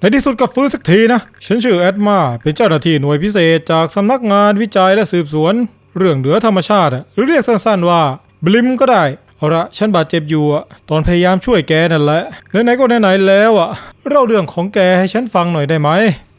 ในที่สุดก็ฟื้นสักทีนะ ฉันชื่อแอดมา เป็นเจ้าหน้าที่หน่วยพิเศษจากสำนักงานวิจัยและสืบสวน เรื่องเหนือธรรมชาติอะหรือเรียกสั้นๆว่าบลิมก็ได้ เอาละฉันบาดเจ็บอยู่อะตอนพยายามช่วยแกนั่นแหละไหนๆก็ไหนๆแล้วอะเล่าเรื่องของแกให้ฉันฟังหน่อยได้ไหม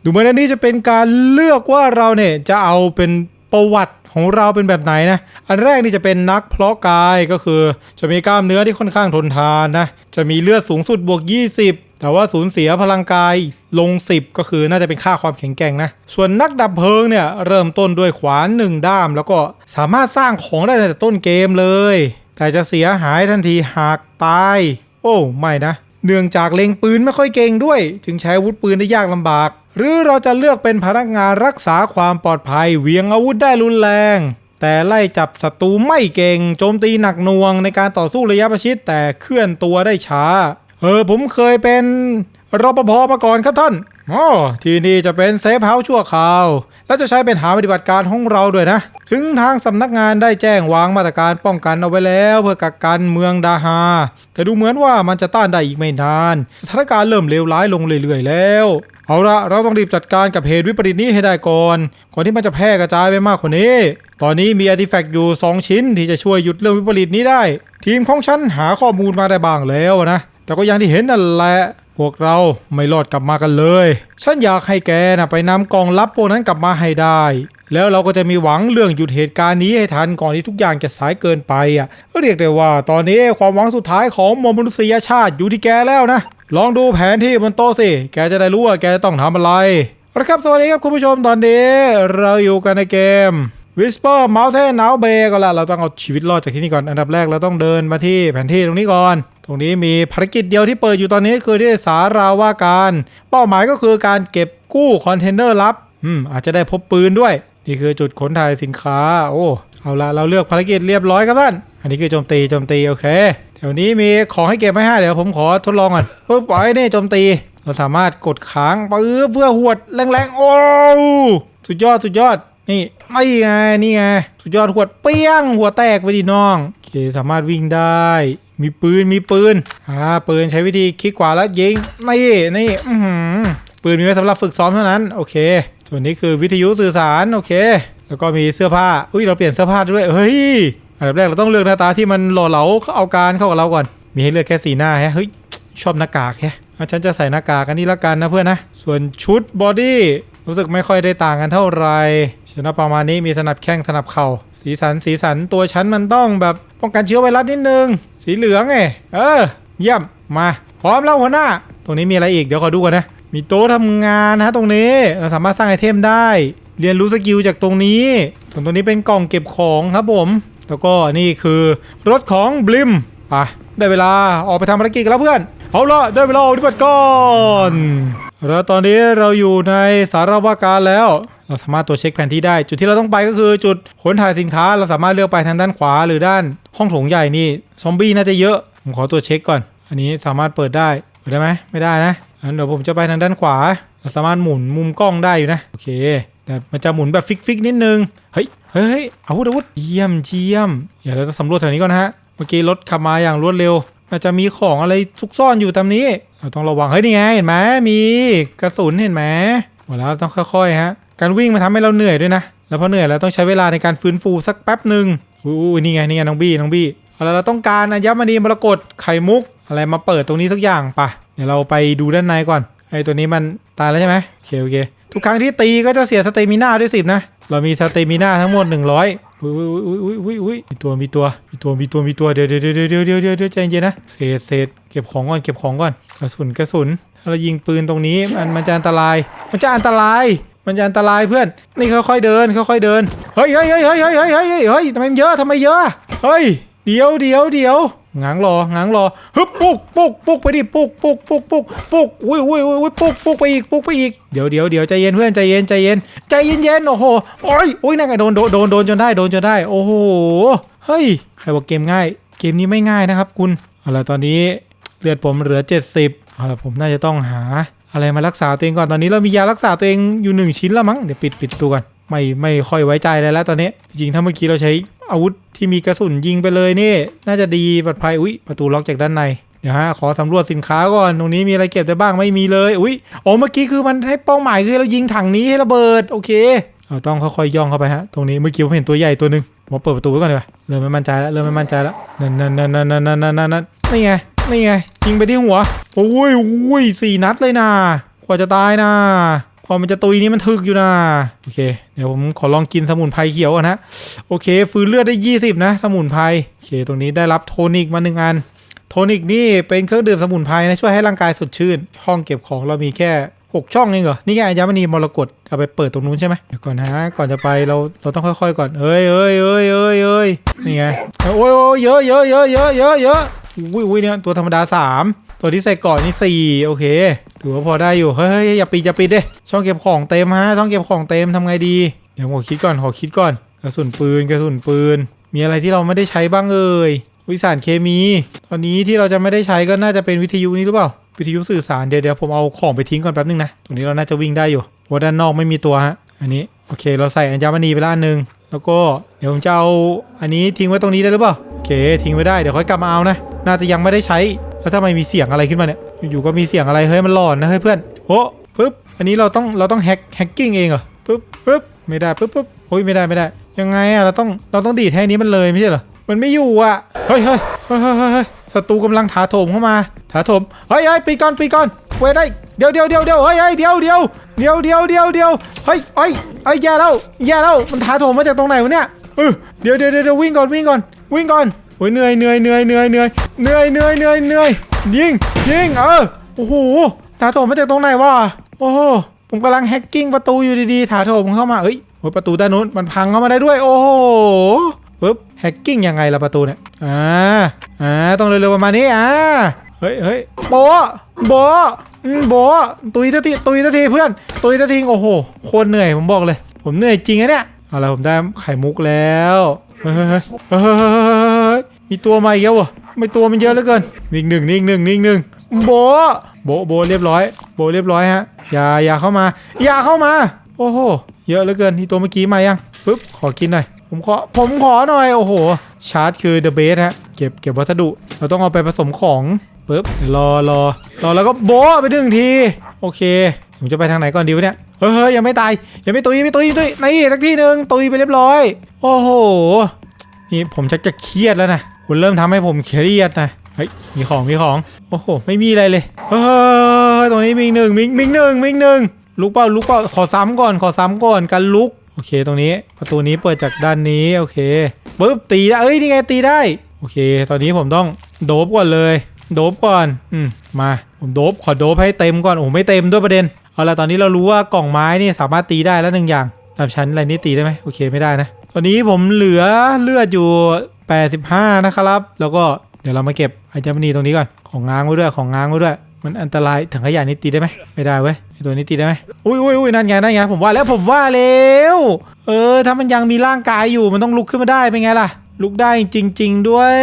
ดูเหมือนอันนี้จะเป็นการเลือกว่าเราเนี่ยจะเอาเป็นประวัติของเราเป็นแบบไหนนะ อันแรกนี่จะเป็นนักเพาะกายก็คือ จะมีกล้ามเนื้อที่ค่อนข้างทนทานนะ จะมีเลือดสูงสุดบวก 20 แต่ว่าสูญเสียพลังกายลง 10 ก็คือน่าจะเป็นค่าความแข็งแกร่งนะ ส่วนนักดับเพลิงเนี่ย เริ่มต้นด้วยขวานหนึ่งด้าม แล้วก็สามารถสร้างของได้ในแต่ต้นเกมเลย แต่จะเสียหายทันทีหากตาย โอ้ไม่นะ เนื่องจากเล็งปืนไม่ค่อยเก่งด้วยจึงใช้อาวุธปืนได้ยากลำบาก หรือเราจะเลือกเป็นพนักงานรักษาความปลอดภัยเวียงอาวุธได้รุนแรง แต่ไล่จับศัตรูไม่เก่งโจมตีหนักหน่วงในการต่อสู้ระยะประชิดแต่เคลื่อนตัวได้ช้า เออผมเคยเป็นรปภมาก่อนครับท่านอ๋อที่นี่จะเป็นเซฟเฮาส์ชั่วคราว และจะใช้เป็นฐานปฏิบัติการของเราด้วยนะ ถึงทางสำนักงานได้แจ้งวางมาตรการป้องกันเอาไว้แล้ว เพื่อกักกันเมืองดาฮา แต่ดูเหมือนว่ามันจะต้านได้อีกไม่นาน สถานการณ์เริ่มเลวร้ายลงเรื่อยๆแล้ว เอาละเราต้องรีบจัดการกับเหตุวิปริตนี้ให้ได้ก่อนก่อนที่มันจะแพร่กระจายไปมากกว่านี้ ตอนนี้มีอาร์ติแฟกต์อยู่ 2 ชิ้นที่จะช่วยหยุดเรื่องวิปริตนี้ได้ ทีมของฉันหาข้อมูลมาได้บ้างแล้วนะ แต่ก็อย่างที่เห็นนั่นแหละ พวกเราไม่รอดกลับมากันเลย ฉันอยากให้แกนะไปนำกองลับพวกนั้นกลับมาให้ได้ แล้วเราก็จะมีหวังเรื่องหยุดเหตุการณ์นี้ให้ทันก่อนที่ทุกอย่างจะสายเกินไปอะเรียกได้ว่าตอนนี้ความหวังสุดท้ายของมวลมนุษยชาติอยู่ที่แกแล้วนะ ลองดูแผนที่บนโต๊ะสิ แกจะได้รู้ว่าแกจะต้องทำอะไรละครับ สวัสดีครับคุณผู้ชมตอนนี้ เราอยู่กันในเกม Whisper Mountain Now Bay ก็แล้วเราต้องเอาชีวิตรอดจากที่นี่ก่อนอันดับแรกเราต้องเดินมาที่แผนที่ตรงนี้ก่อน รงนี้มีภารกิจเดียวที่เปิดอยู่ตอนนี้คือที่สาราว่าการ เป้าหมายก็คือการเก็บกู้คอนเทนเนอร์ลับอืมอาจจะได้พบปืนด้วย นี่คือจุดขนถ่ายสินค้า โอ้เอาละเราเลือกภารกิจเรียบร้อยครับท่านอันนี้คือโจมตีโจมตีโอเคแถวนี้มีของให้เก็บไหมฮะเดี๋ยวผมขอทดลองก่อนปึ๊บปล่อยนี่โจมตี เราสามารถกดค้างปึ๊บเพื่อหวดแรงๆโอ้สุดยอดสุดยอดนี่ไม่ไงนี่ไงสุดยอดหวดเปี้ยงหัวแตกไปดิน้องโอเคสามารถวิ่งได้ มีปืน มีปืน อ่า ปืนใช้วิธีคลิกขวาแล้วยิง นี่ นี่อื้อหือปืนมีไว้สำหรับฝึกซ้อมเท่านั้น โอเค ส่วนนี้คือวิทยุสื่อสาร โอเค แล้วก็มีเสื้อผ้า อุ้ย เราเปลี่ยนเสื้อผ้าด้วย เฮ้ย อันดับแรกเราต้องเลือกหน้าตาที่มันหล่อเหลาเอาการเข้ากับเราก่อน มีให้เลือกแค่สีหน้าแฮะ เฮ้ย ชอบหน้ากากแฮะอะฉันจะใส่หน้ากากกันนี่ละกันนะเพื่อนนะ ส่วนชุดบอดี้รู้สึกไม่ค่อยได้ต่างกันเท่าไหร่ ฉันว่าประมาณนี้มีสนับแข้งสนับเข่าสีสันสีสันตัวฉันมันต้องแบบป้องกันเชื้อไวรัสนิดนึง สีเหลืองไงเออ เยี่ยมมา พร้อมแล้วหัวหน้า ตรงนี้มีอะไรอีกเดี๋ยวขอดูกันนะ มีโต๊ะทำงานนะตรงนี้เราสามารถสร้างไอเทมได้ เรียนรู้สกิลจากตรงนี้ส่วนตรงนี้เป็นกล่องเก็บของครับผม แล้วก็นี่คือรถของบลิมไปได้เวลาออกไปทำภารกิจกันแล้วเพื่อนเอาละได้เวลาออกปฏิบัติก่อนแล้วตอนนี้เราอยู่ในสารวาการแล้ว เราสามารถตรวจเช็คแผนที่ได้ จุดที่เราต้องไปก็คือจุดขนถ่ายสินค้า เราสามารถเลือกไปทางด้านขวาหรือด้านห้องโถงใหญ่นี่ซอมบี้น่าจะเยอะ ผมขอตรวจเช็คก่อน อันนี้สามารถเปิดได้เปิดได้ไหมไม่ได้นะงั้นเดี๋ยวผมจะไปทางด้านขวา เราสามารถหมุนมุมกล้องได้อยู่นะโอเค แต่มันจะหมุนแบบฟิกฟิกๆนิดนึงเฮ้ยเฮ้ยเฮ้ยอาวุธอาวุธเยี่ยมเยี่ยมเดี๋ยวเราจะสำรวจแถวนี้ก่อนนะฮะเมื่อกี้รถขับมาอย่างรวดเร็วอาจจะมีของอะไรซุกซ่อนอยู่ตามนี้ เราต้องระวังเฮ้ยนี่ไงเห็นไหมมีกระสุนเห็นไหมหมดแล้วต้องค่อยๆฮะ การวิ่งมันทำให้เราเหนื่อยด้วยนะ แล้วพอเหนื่อยแล้วต้องใช้เวลาในการฟื้นฟูสักแป๊บหนึ่งอุ้นี่ไงนี่ไงน้องบี้น้องบี้เอาละเราต้องการอัญมณีมรกตไข่มุก อะไรมาเปิดตรงนี้สักอย่างปะเดี๋ยวเราไปดูด้านในก่อนไอ้ตัวนี้มันตายแล้วใช่ไหมโอเคโอเคทุกครั้งที่ตีก็จะเสียสเตมิน่าด้วยสิบนะเรามีสเตมิน่าทั้งหมด 100อุ้ยอุ้ยอุ้ยอุ้ยอุ้ยมีตัวมีตัวมีตัวมีตัวมีตัวเดี๋ยวเดี๋ยวเดี๋ยวเดี๋ยวเดี๋ยวเดี๋ยวเดี๋ยวใจเย็นนะเศษเศษเก็บของก่อนเก็บของก่อนกระสุนกระสุนถ้าเรายิงปืนตรงนี้มันมันจะอันตราย มันจะอันตราย มันจะอันตรายเพื่อน นี่ค่อยๆเดินค่อยๆเดิน เฮ้ยเฮ้ยเฮ้ยเฮ้ยเฮ้ยเฮ้ยเฮ้ยเฮ้ยทำไมมันเยอะทำไมเยอะ เฮ้ย เดี๋ยวเดี๋ยวเดี๋ยวง้างรอง้างรอฮึบปุกปุกปุกไปดิปุกปุกปุกปุกปุกอุ้ยอุ้ยอุ้ยอุ้ยปุกปุกไปอีกปุกไปอีกเดี๋ยวเดี๋ยวเดี๋ยวใจเย็นเพื่อนใจเย็นใจเย็นใจเย็นเย็นโอ้โหโอ้ยโอ้ยนั่นไงโดนโดนโดนโดนจนได้โดนจนได้ โอ้โหเฮ้ยใครบอกเกมง่าย เกมนี้ไม่ง่ายนะครับ คุณเอาละตอนนี้เลือดผมเหลือ 70เอาละผมน่าจะต้องหา อะไรมารักษาตัวเองก่อนตอนนี้เรามียารักษาตัวเองอยู่หนึ่งชิ้นแล้วมั้งเดี๋ยวปิดปิดตัวกันไม่ไม่ค่อยไว้ใจเลยแล้วตอนนี้ จริงถ้าเมื่อกี้เราใช้อาวุธที่มีกระสุนยิงไปเลยนี่ น่าจะดีปลอดภัยอุ้ยประตูล็อกจากด้านในเดี๋ยวฮะขอสำรวจสินค้าก่อนตรงนี้มีอะไรเก็บได้บ้างไม่มีเลยอุ้ยโอ้เมื่อกี้คือมันให้เป้าหมายคือเรายิงถังนี้ให้ระเบิดโอเคเราต้องค่อยๆย่องเข้าไปฮะตรงนี้เมื่อกี้ผมเห็นตัวใหญ่ตัวหนึ่งผมเปิดประตูไว้ก่อนดีกว่าเริ่มไม่มั่นใจแล้วเริ่มไม่มั่นใจแล้วนั่นนั่นนั่นนั่นนั่นนั่นนี่ไงนี่ไงยิงไปที่หัวโอ้ยโอ้ยสี่นัดเลยนะกว่าจะตายนะความมันจะตุยนี่มันถึกอยู่นะโอเค เดี๋ยวผมขอลองกินสมุนไพรเขียวก่อนนะโอเค ฟื้นเลือดได้ 20 นะ สมุนไพรโอเค ตรงนี้ได้รับโทนิกมาหนึ่งอัน โทนิกนี่เป็นเครื่องดื่มสมุนไพรนะช่วยให้ร่างกายสดชื่น ห้องเก็บของเรามีแค่6ช่องเองเหรอ นี่ไงอัญมณีมรกตเอาไปเปิดตรงนู้นใช่ไหมเดี๋ยวก่อนนะก่อนจะไปเราเราต้องค่อย ๆ ก่อน เอ้ยเอ้ยเอ้ยเอ้ยเอ้ยนี่ไง โอ้ยโอ้ยเยอะเยอะเยอะเยอะเยอะเยอะอุ้ยอุ้ยเนี่ยตัวธรรมดา3 ตัวที่ใส่ก่อนนี่4โอเค ถือว่าพอได้อยู่ เฮ้ยอย่าปีดอย่าปีดเด้ช่องเก็บของเต็มฮะ ช่องเก็บของเต็มทำไงดี เดี๋ยวผมคิดก่อนขอคิดก่อน กระสุนปืนกระสุนปืน มีอะไรที่เราไม่ได้ใช้บ้างเอ่ยวิสารเคมี ตอนนี้ที่เราจะไม่ได้ใช้ก็น่าจะเป็นวิทยุนี้หรือเปล่า วิทยุสื่อสารเดี๋ยวเดี๋ยวผมเอาของไปทิ้งก่อนแป๊บนึงนะ ตรงนี้เราน่าจะวิ่งได้อยู่เพราด้านนอกไม่มีตัวฮะ อันนี้โอเค เราใส่อัญมณีไปละอันหนึงแล้วก็เดี๋ยวผมจะเอาอันนี้ทิ้งไว้ตรงนี้ได้หรือเปล่า โอเค ทิ้งไว้ได้ เดี๋ยวค่อยกลับมาเอานะ น่าจะยังไม่ได้ใช้ แล้วทำไมมีเสียงอะไรขึ้นมาเนี่ยอยู่ๆก็มีเสียงอะไรเฮ้ยมันหลอนนะเฮ้ยเพื่อนโอ้ปึ๊บอันนี้เราต้องเราต้องแฮกแฮกกิ้งเองเหรอปึ๊บปึ๊บไม่ได้ปึ๊บปึ๊บโอ้ยไม่ได้ไม่ได้ ยังไงอะเราต้องเราต้องดีดให้นนี้มันเลยไม่ใช่เหรอมันไม่อยู่อะเฮ้ยเฮ้ยเฮ้ยเฮ้ยเฮ้ยเฮ้ยศัตรูกำลังถาโถมเข้ามาถาโถมเฮ้ยเฮ้ยปีก่อนปีก่อนเว้ยได้เดี๋ยวเดี๋ยวเดี๋ยวเดี๋ยวเฮ้ยเฮ้ยเดี๋ยวเดี๋ยวเดี๋ยวเดี๋ยวเดี๋ยวเดี๋ยวเฮ้ยเฮ้ยเฮ้ยแย่แล้วแย่แล้วมันถาโถมมาจากตรงไหนวะเนี่ยเออเดี๋ยวเดี๋ยวเดี๋ยววิ่งก่อนวิ่งก่อนวิ่งก่อน โอ้ยเหนื่อยเหนื่อยเหนื่อยเหนื่อยเหนื่อยเหนื่อยเหนื่อยเหนื่อยเหนื่อยยิงยิงเออโอ้โหถาโถมมาจากตรงไหนวะโอ้โหผมกำลังแฮกกิ้งประตูอยู่ดีๆถาโถมเข้ามาเอ้ยโอ้ยประตูด้านนู้นมันพังเข้ามาได้ด้วย โอ้โหปึ๊บแฮกกิ้งยังไงล่ะประตูเนี่ยอ่าอ่าต้องเร็วๆประมาณนี้อ่าเฮ้ยเฮ้ยโบโบะอืมโบตุยตะทีตุยตะทีเพื่อนตุยตะทีโอ้โหโคตรเหนื่อยผมบอกเลย ผมเหนื่อยจริงอะเนี่ยเอาละผมได้ไข่มุกแล้วเฮ้ยเฮ้ยเฮ้ย มีตัวมาอีกแล้ววะไม่ตัวมันเยอะเหลือเกินนิ่งหนึ่งนิ่งหนึ่งนิ่งหนึ่งโบโบโบเรียบร้อย โบเรียบร้อยฮะอย่าอย่าเข้ามา อย่าเข้ามา โอ้โหเยอะเหลือเกินนี่ตัวเมื่อกี้มายังปึ๊บขอกินหน่อยผมขอผมขอหน่อยโอ้โห ชาร์จคือ the best ฮะเก็บเก็บวัสดุ เราต้องเอาไปผสมของปึ๊บรอรอรอแล้วก็โบะไปหนึ่งที โอเค ผมจะไปทางไหนก่อนดีวะเนี่ยเฮ้ยยยังไม่ตายยังไม่ตุยยังไม่ตุยยังไม่ตุยนี่สักทีหนึ่งตุยไปเรียบร้อย โอ้โหนี่ผมชักจะเครียดแล้วนะ คุณเริ่มทำให้ผมเครียดนะ เฮ้ย มีของ มีของ โอ้โห ไม่มีอะไรเลย เฮ้ย ตรงนี้มีอีกหนึ่งมีมีอีกหนึ่งมีอีกหนึ่งลุกเปล่าลุกเปล่าขอซ้ำก่อน ขอซ้ำก่อน กันลุก โอเค ตรงนี้ ประตูนี้เปิดจากด้านนี้ โอเค ปึ๊บ ตีได้เอ้ย นี่ไง ตีได้ โอเค ตอนนี้ผมต้องโดบก่อนเลย โดบก่อน อืม มา ผมโดบขอโดบให้เต็มก่อน โอ้โหไม่เต็มด้วยประเด็น เอาละตอนนี้เรารู้ว่ากล่องไม้นี่สามารถตีได้แล้วหนึ่งอย่างตามชั้นอะไรนี่ตีได้ไหมโอเค ไม่ได้นะ ตอนนี้ผมเหลือเลือดอยู่ 85 นะครับ แล้วก็เดี๋ยวเรามาเก็บไอเจมนีตรงนี้ก่อน ของง้างไว้ด้วยของง้างไว้ด้วย มันอันตรายถังขยะนี่ตีได้ไหมไม่ได้เว้ยตัวนี้ตีได้ไหมอุ้ยอุ้ยอุ้ยนั่นไงนั่นไงผมว่าแล้วผมว่าแล้วเออถ้ามันยังมีร่างกายอยู่มันต้องลุกขึ้นมาได้เป็นไงล่ะ ลุกได้จริง ๆ ด้วย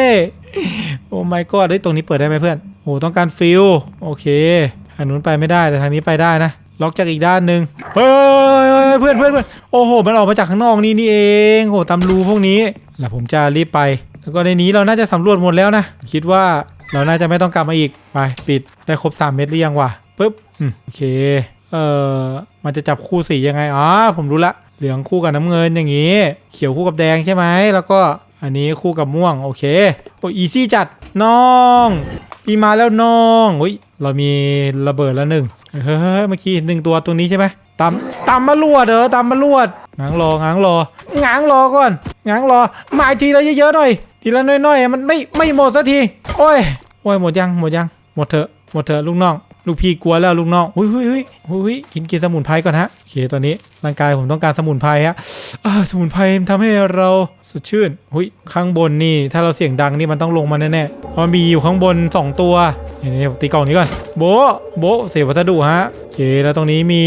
โอ้ my god เฮ้ยตรงนี้เปิดได้ไหมเพื่อนโอ้ต้องการฟิลโอเคทางนู้นไปไม่ได้แต่ทางนี้ไปได้นะล็อกจากอีกด้านหนึ่งเฮ้ยเพื่อนเพื่อนเพื่อนโอ้โห มันออกมาจากข้างนอกนี่นี่เองโอ้ตามรูพวกนี้ แล้วผมจะรีบไป แล้วก็ในนี้เราน่าจะสำรวจหมดแล้วนะ คิดว่าเราน่าจะไม่ต้องกลับมาอีก ไปปิด ได้ครบ 3 เม็ดหรือยังวะปึ๊บอโอเค เอ่อ มันจะจับคู่สียังไง อ๋อ ผมรู้ละ เหลืองคู่กับน้ำเงินอย่างนี้ เขียวคู่กับแดงใช่ไหม แล้วก็อันนี้คู่กับม่วง โอเค โอ้อีซี่จัด น้องปีมาแล้วน้องอุ้ย เรามีระเบิดแล้วหนึ่งเฮ้ยเมื่อกี้หนึ่งตัวตัวนี้ใช่ไหมตำตำมมาลวดเออตำมาลวด ง้างรอง้างรอง้างรอก่อนง้างรอ มาอีกทีละเยอะๆหน่อย ทีละน้อยๆ มันไม่ไม่หมดสักที โอ้ย โอ้ยหมดยังหมดยังหมดเถอะหมดเถอะลูกน้อง ลูกพี่กลัวแล้วลูกน้องหุยหุยหุยหุยกินกินสมุนไพรก่อนฮะโอเคตอนนี้ร่างกายผมต้องการสมุนไพรฮะสมุนไพรมันทำให้เราสดชื่นหุยข้างบนนี่ ถ้าเราเสียงดังนี่มันต้องลงมาแน่ๆเพราะมันมีอยู่ข้างบน 2 ตัวนี่นี่ตีกล่องนี้ก่อนโบโบเสียวัสดุฮะโอเคแล้วตรงนี้มี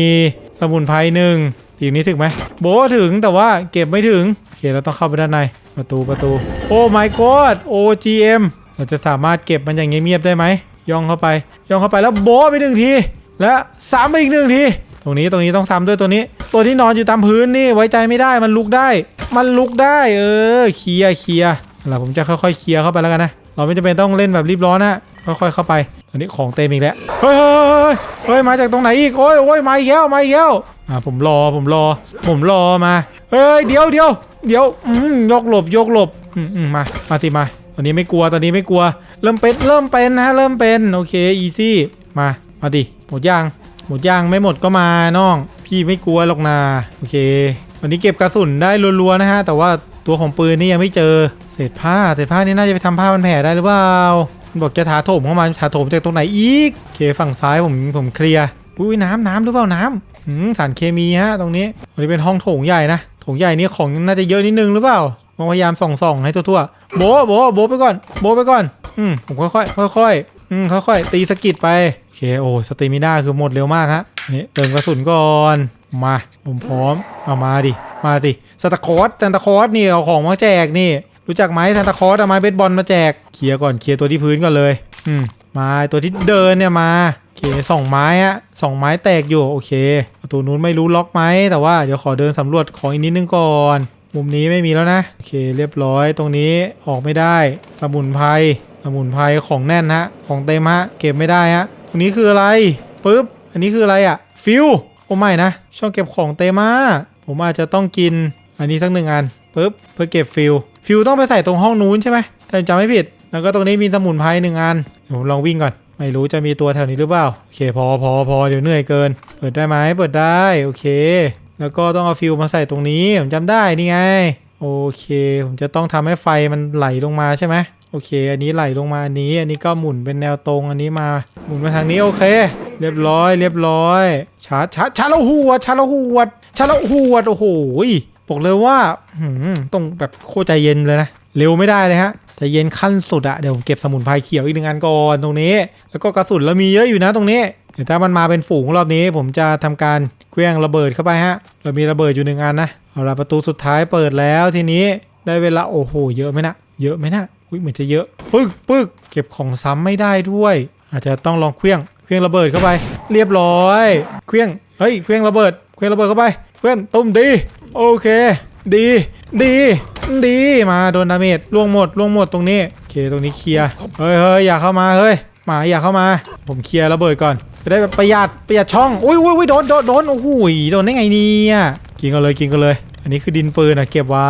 สมุนไพรหนึ่ง ทีนี้ถึงไหมโบถึงแต่ว่าเก็บไม่ถึงโอเคเราต้องเข้าไปด้านในประตูประตู โอ้ my god OGM เราจะสามารถเก็บมันอย่างเงียบๆได้ไหมย่องเข้าไป ย่องเข้าไปแล้วโบไปหนึ่งที และซ้ำไปอีกหนึ่งที ตรงนี้ตรงนี้ต้องซ้ำด้วยตัวนี้ ตัวที่นอนอยู่ตามพื้นนี่ไว้ใจไม่ได้มันลุกได้ มันลุกได้เออเคลียเคลียเร์แล้วผมจะค่อยๆเคลียเข้าไปแล้วกันนะเราไม่จำเป็นต้องเล่นแบบรีบร้อนนะค่อยๆเข้าไปอันนี้ของเต็มอีกแล้วเฮ้ยเฮ้ยเฮ้ยเฮ้ยมาจากตรงไหนอีกโอ้ยโอ้ยมาอีกแล้วมาอีกแล้ว อ่าผมรอผมรอ ผมรอมาเฮ้ยเดี๋ยวเดี๋ยวเดี๋ยวยกหลบยกหลบมามาสิมา ตอนนี้ไม่กลัวตอนนี้ไม่กลัว เริ่มเป็นเริ่มเป็นนะเริ่มเป็นโอเคอีซี่มามาดิหมดย่างหมดย่างไม่หมดก็มาน้อง พี่ไม่กลัวหรอกนาโอเค วันนี้เก็บกระสุนได้รัวๆนะฮะ แต่ว่าตัวของปืนนี่ยังไม่เจอเศษผ้าเศษผ้านี่น่าจะไปทำผ้าพันแผลได้หรือเปล่ามันบอกจะถาโถมเข้ามาถาโถมจากตรงไหนอีกโอเคฝั่งซ้ายผมผมเคลียร์อุ้ยน้ำน้ำหรือเปล่าน้ำ สารเคมีฮะตรงนี้ตรงนี้เป็นห้องโถงใหญ่นะโถงใหญ่นี่ของน่าจะเยอะนิดนึงหรือเปล่าพยายามส่องๆให้ทั่วๆโบโบโบไปก่อน โบไปก่อน อืมผมค่อยๆค่อยๆอืมค่อยๆตีสกิดไปโอเคโอ้สเตมิน่าคือหมดเร็วมากฮะนี่เติมกระสุนก่อนมาผมพร้อมเอามาดิมาสิสตาคอร์สซานตาคอร์สนี่เอาของมาแจกนี่รู้จักไหมซานตาคอร์สเอาไม้เบสบอลมาแจกเคลียร์ก่อนเคลียร์ตัวที่พื้นก่อนเลย อืมมาตัวที่เดินเนี่ยมา เคสองไม้อะสองไม้แตกอยู่โอเคประตูนู้นไม่รู้ล็อกไหมแต่ว่าเดี๋ยวขอเดินสำรวจของอีกนิดนึงก่อน มุมนี้ไม่มีแล้วนะโอเคเรียบร้อยตรงนี้ออกไม่ได้สมุนไพรสมุนไพรของแน่นฮะของเต็มฮะเก็บไม่ได้ฮะตรงนี้คืออะไรปึ๊บอันนี้คืออะไรอะฟิวโอ้ไม่นะช่องเก็บของเต็มมาผมอาจจะต้องกินอันนี้สักหนึ่งอันปึ๊บเพื่อเก็บฟิวฟิวต้องไปใส่ตรงห้องนู้นใช่ไหมถ้าจำไม่ผิดแล้วก็ตรงนี้มีสมุนไพรหนึ่งอันเดี๋ยวผมลองวิ่งก่อน ไม่รู้จะมีตัวแถวนี้หรือเปล่า โอเคพอพอพอเดี๋ยวเหนื่อยเกิน เปิดได้ไหมเปิดได้ โอเค แล้วก็ต้องเอาฟิวมาใส่ตรงนี้ ผมจำได้นี่ไง โอเค ผมจะต้องทำให้ไฟมันไหลลงมาใช่ไหมโอเค อันนี้ไหลลงมาอันนี้ อันนี้ก็หมุนเป็นแนวตรง อันนี้มา หมุนมาทางนี้โอเค เรียบร้อย เรียบร้อย ชาร์จชาร์จชาร์จแล้วหวชาร์จแล้วหวชาร์จแล้วหวโอ้โหบอกเลยว่าหืมต้องแบบโคตรใจเย็นเลยนะ เร็วไม่ได้เลยฮะใจเย็นขั้นสุดอะเดี๋ยวผมเก็บสมุนไพรเขียวอีกหนึ่งอันก่อนตรงนี้ แล้วก็กระสุนเรามีเยอะอยู่นะตรงนี้เดี๋ยวถ้ามันมาเป็นฝูงรอบนี้ ผมจะทำการเคลื่องระเบิดเข้าไปฮะ เรามีระเบิดอยู่หนึ่งอันนะเอาละประตูสุดท้ายเปิดแล้วทีนี้ได้เวลาโอ้โหเยอะไหมนะเยอะไหมนะอุ้ยเหมือนจะเยอะปึ๊กปึ๊กเก็บของซ้ำไม่ได้ด้วย อาจจะต้องลองเคลื่องเคลื่องระเบิดเข้าไป เรียบร้อยเคลื่องเฮ้ยเคลื่องระเบิดเคลื่องระเบิดเข้าไป เพื่อนตุ้มดีโอเค ดี ดีดีมาโดนดาเมจล่วงหมดล่วงหมดตรงนี้โอเคตรงนี้เคลียร์เฮ้ยเฮ้ยอย่าเข้ามาเฮ้ยหมาอย่าเข้ามา ผมเคลียร์ระเบิดก่อน จะได้แบบประหยัดประหยัดช่องอุ้ยอุ้ยอุ้ยโดนโดนโดนโอ้โหโดนได้ไงเนี่ยกินกันเลยกินกันเลย อันนี้คือดินปืนอะเก็บไว้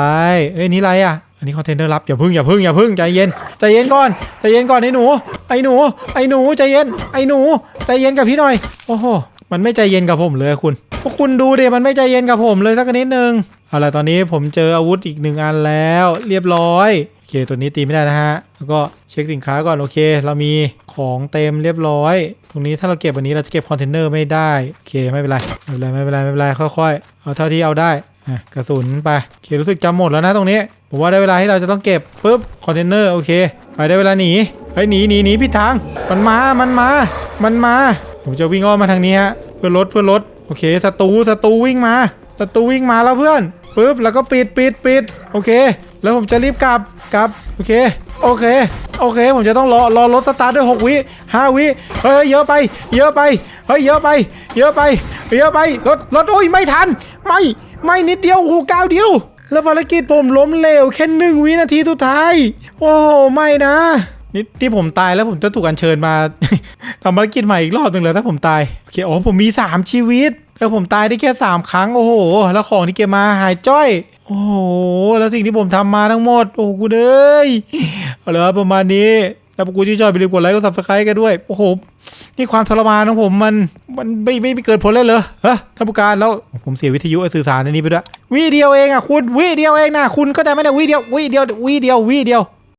เอ้ยนี่อะไรอะอันนี้คอนเทนเนอร์ลับอย่าพึ่งอย่าพึ่งอย่าพึ่งใจเย็นใจเย็นก่อนใจเย็นก่อนไอ้หนู ไอ้หนู ไอ้หนูใจเย็นไอ้หนูใจเย็นกับพี่หน่อยโอ้โหมันไม่ใจเย็นกับผมเลยคุณพวกคุณดูเดิมันไม่ใจเย็นกับผมเลยสักนิดนึง เอาล่ะตอนนี้ผมเจออาวุธอีกหนึ่งอันแล้วเรียบร้อยโอเคตัวนี้ตีไม่ได้นะฮะแล้วก็เช็คสินค้าก่อนโอเค เรามีของเต็มเรียบร้อย ตรงนี้ถ้าเราเก็บวันนี้เราจะเก็บคอนเทนเนอร์ไม่ได้โอเคไม่เป็นไรไม่เป็นไรไม่เป็นไรไม่เป็นไรค่อยๆเอาเท่าที่เอาได้อะกระสุนไปโอเครู้สึกจำหมดแล้วนะตรงนี้ผมว่าได้เวลาที่เราจะต้องเก็บปุ๊บคอนเทนเนอร์โอเคไปได้เวลาหนีเฮ้ยหนีหนีหนีผิดทางมันมามันมา มันมา ผมจะวิ่งอ้อมมาทางนี้ฮะเพื่อรถเพื่อรถโอเคศัตรูศัตรูวิ่งมาศัตรูวิ่งมาแล้วเพื่อน ปุ๊บแล้วก็ปิดปิดปิดโอเค แล้วผมจะรีบกลับกลับโอเคโอเคโอเค ผมจะต้องรอรอรถสตาร์ทด้วยหกวิห้าวิเฮ้ยเยอะไป เยอะไปเฮ้ยเยอะไป เยอะไป เยอะไปรถรถโอ้ยไม่ทัน ไม่ไม่นิดเดียวโอ้ก้าวเดียว แล้วภารกิจผมล้มเหลวแค่หนึ่งวินาทีสุดท้ายโอ้ไม่นะนี่ที่ผมตายแล้วผมจะถูกอัญเชิญมาทำภารกิจใหม่อีกรอบหนึ่งเลยถ้าผมตายโอเคโอ๋อผมมี 3 ชีวิต แต่ผมตายได้แค่3ครั้งโอ้โห แล้วของที่เก็บมาหายจ้อย โอ้โห แล้วสิ่งที่ผมทำมาทั้งหมด โอ้กูเอ้ยเอาลยครับประมาณนี้ แล้วกูชื่นชอบไปรีบกดไลค์กดซับสไครต์กันด้วย โอ้โห นี่ความทรมานของผมมันมันไม่ไม่เกิดผลเลยเหรอฮะท่านผู้การแล้วผมเสียวิทยุสื่อสารในนี้ไปด้วยวิเดียวเองอะคุณวิเดียวเองนะคุณเข้าใจไมเนี่ยวิเดียววิเดียววิเดียววิเดียว